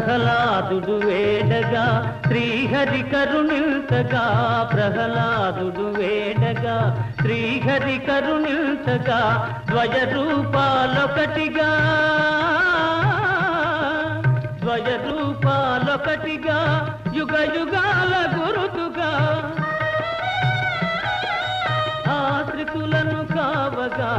ప్రహ్లాదుడు వేడగా శ్రీహరి కరుణిల్తగా ప్రహ్లాదుడు వేడగా శ్రీహరి కరుణిల్తగా ద్వయ రూపాలొకటిగా ద్వయ రూపాలొకటిగా యుగ యుగాల